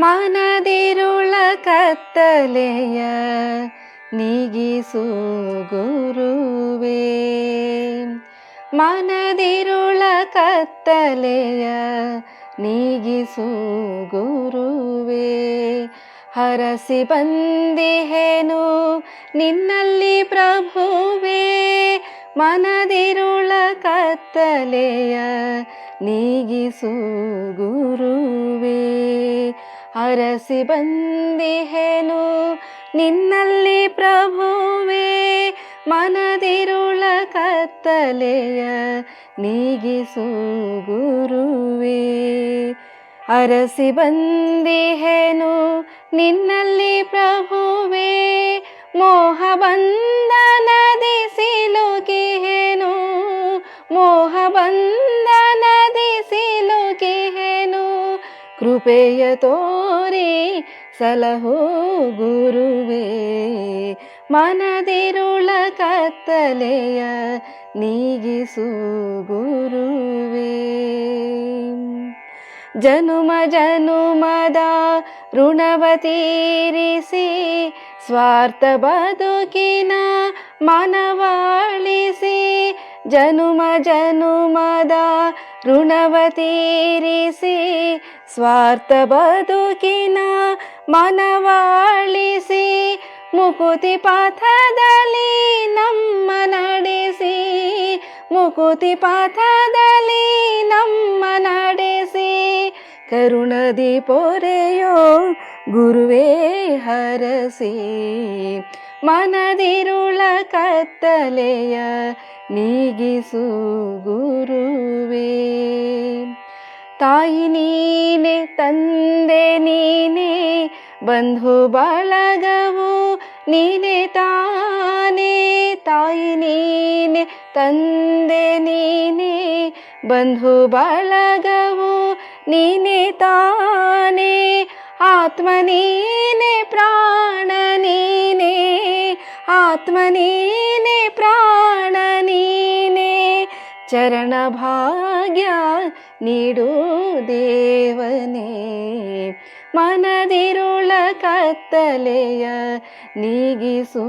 ಮನದಿರುಳ ಕತ್ತಲೆಯ ನೀಗಿಸು ಗುರುವೇ. ಮನದಿರುಳ ಕತ್ತಲೆಯ ನೀಗಿಸು ಗುರುವೇ. ಹರಸಿ ಬಂದಿಹೇನು ನಿನ್ನಲ್ಲಿ ಪ್ರಭುವೇ. ಮನದಿರುಳ ಕತ್ತಲೆಯ ನೀಗಿಸು ಗುರುವೇ. ಹರಸಿ ಬಂದಿಹೇನು ನಿನ್ನಲ್ಲಿ ಪ್ರಭುವೇ ಮನದಿರುಳ ಕತ್ತಲೆಯ ನೀಗಿಸು ಗುರುವೇ. ಅರಸಿ ಬಂದಿಹೇನು ನಿನ್ನಲ್ಲಿ ಪ್ರಭುವೇ ಮೋಹ ಬಂಧನದಿ ಕೃಪೆಯ ತೋರಿ ಸಲಹೋ ಗುರುವೇ. ಮನದಿರುಳ ಕತ್ತಲೆಯ ನೀಗಿಸು ಗುರುವೇ. ಜನುಮ ಜನುಮದ ಋಣವ ತೀರಿಸಿ ಸ್ವಾರ್ಥ ಬದುಕಿನ ಮನವಾಳಿಸಿ ಜನುಮ ಜನುಮದ ಋಣವ ತೀರಿಸಿ ಸ್ವಾರ್ಥ ಬದುಕಿನ ಮನವಾಳಿಸಿ, ಮುಕುತಿ ಪಾಥದಲ್ಲಿ ನಮ್ಮ ನಡೆಸಿ, ಮುಕುತಿ ಪಾಥದಲ್ಲಿ ನಮ್ಮ ನಡೆಸಿ ಕರುಣದಿ ಪೊರೆಯೋ ಗುರುವೇ ಹರಸಿ, ಮನದಿರುಳ ಕತ್ತಲೆಯ ನೀಗಿಸು ಗುರುವೇ ತಾಯಿ ನೀನೆ, ತಂದೆ ನೀನೆ, ಬಂಧು ಬಳಗವು ನೀನೆ ತಾನೇ. ತಾಯಿ ನೀನೆ, ತಂದೆ ನೀನೆ, ಬಂಧು ಬಳಗವು ನೀನೆ ತಾನೇ. ಆತ್ಮ ನೀನೆ, ಪ್ರಾಣ ನೀನೆ. ಆತ್ಮ ನೀನೆ, ಪ್ರಾಣ ನೀನೆ ಚರಣ ಭಾಗ್ಯ ನೀಡು ದೇವನೇ. ಮನದಿರುಳ ಕತ್ತಲೆಯ ನೀಗಿಸು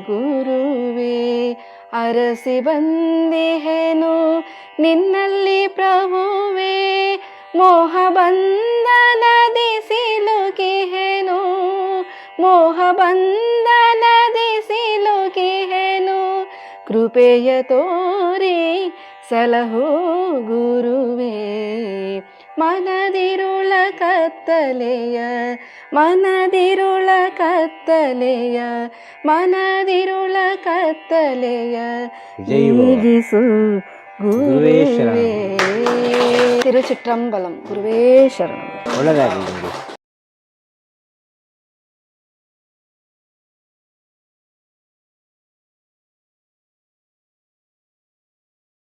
ಗುರುವೇ. ಅರಸಿ ಬಂದಿಹೆನು ನಿನ್ನಲ್ಲಿ ಪ್ರಭುವೇ. ಮೋಹ ಬಂಧನದಿ ಸಿಲುಕಿಹೇನು. ಮೋಹ ಬಂಧನದಿ ಸಿಲುಕಿಹೇನು. ಕೃಪೆಯ ತೋರಿ ಸಲಹೋ ಗುರುವೇ ಮನದಿರುಳ ಕತ್ತಲೆಯ ಮನದಿರುಳ ಕತ್ತಲೆಯ ಮನದಿರುಳ ಕತ್ತಲೆಯ ಜೈ ಬಾಬಾ. ನೀಗಿಸು ಗುರುವೇ ಶರಣಂ. ಗುರುವೇ ತಿರುಚಿಟ್ರಂಬಲಂ ಗುರುವೇ ಶರಣಂ ಒಳ್ಳೆಯದಾಗಲಿ ನಿಮಗೆ